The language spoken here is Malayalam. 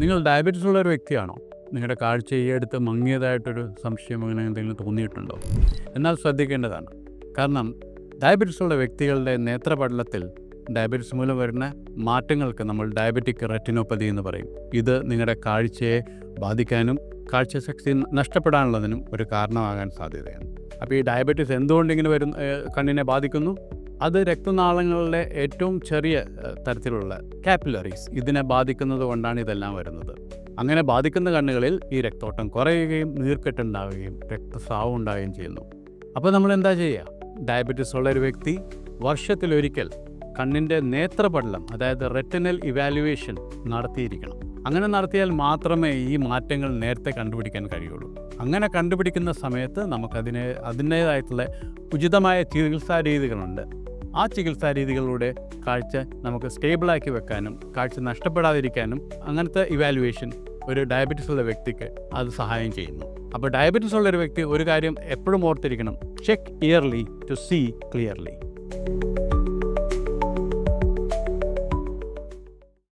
നിങ്ങൾ ഡയബറ്റിസ് ഉള്ള ഒരു വ്യക്തിയാണോ? നിങ്ങളുടെ കാഴ്ച ഈ അടുത്ത് മങ്ങിയതായിട്ടൊരു സംശയം അങ്ങനെ എന്തെങ്കിലും തോന്നിയിട്ടുണ്ടോ? എന്നാൽ ശ്രദ്ധിക്കേണ്ടതാണ്. കാരണം ഡയബറ്റിസ് ഉള്ള വ്യക്തികളുടെ നേത്രപടലത്തിൽ ഡയബറ്റിസ് മൂലം വരുന്ന മാറ്റങ്ങൾക്ക് നമ്മൾ ഡയബറ്റിക് റെറ്റിനോപ്പതി എന്ന് പറയും. ഇത് നിങ്ങളുടെ കാഴ്ചയെ ബാധിക്കാനും കാഴ്ചശക്തി നഷ്ടപ്പെടാനുള്ളതിനും ഒരു കാരണമാകാൻ സാധ്യതയാണ്. അപ്പോൾ ഈ ഡയബറ്റിസ് എന്തുകൊണ്ട് ഇങ്ങനെ വരും കണ്ണിനെ ബാധിക്കുന്നു? അത് രക്തനാളങ്ങളുടെ ഏറ്റവും ചെറിയ തരത്തിലുള്ള കാപ്പിലറീസ് ഇതിനെ ബാധിക്കുന്നത് കൊണ്ടാണ് ഇതെല്ലാം വരുന്നത്. അങ്ങനെ ബാധിക്കുന്ന കണ്ണുകളിൽ ഈ രക്തോട്ടം കുറയുകയും നീർക്കെട്ടുണ്ടാവുകയും രക്തസ്രാവം ഉണ്ടാവുകയും ചെയ്യുന്നു. അപ്പോൾ നമ്മൾ എന്താ ചെയ്യുക? ഡയബറ്റീസ് ഉള്ള ഒരു വ്യക്തി വർഷത്തിലൊരിക്കൽ കണ്ണിന്റെ നേത്രപടലം അതായത് റെറ്റിനൽ ഇവാലുവേഷൻ നടത്തിയിരിക്കണം. അങ്ങനെ നടത്തിയാൽ മാത്രമേ ഈ മാറ്റങ്ങൾ നേരത്തെ കണ്ടുപിടിക്കാൻ കഴിയുള്ളൂ. അങ്ങനെ കണ്ടുപിടിക്കുന്ന സമയത്ത് നമുക്കതിന് അതിന്റേതായിട്ടുള്ള ഉചിതമായ ചികിത്സാ രീതികളുണ്ട്. ആ ചികിത്സാ രീതികളിലൂടെ കാഴ്ച നമുക്ക് സ്റ്റേബിളാക്കി വെക്കാനും കാഴ്ച നഷ്ടപ്പെടാതിരിക്കാനും അങ്ങനത്തെ ഇവാലുവേഷൻ ഒരു ഡയബറ്റീസ് ഉള്ള വ്യക്തിക്ക് അത് സഹായം ചെയ്യുന്നു. അപ്പോൾ ഡയബറ്റീസ് ഉള്ള ഒരു വ്യക്തി ഒരു കാര്യം എപ്പോഴും ഓർത്തിരിക്കണം. Check early to see clearly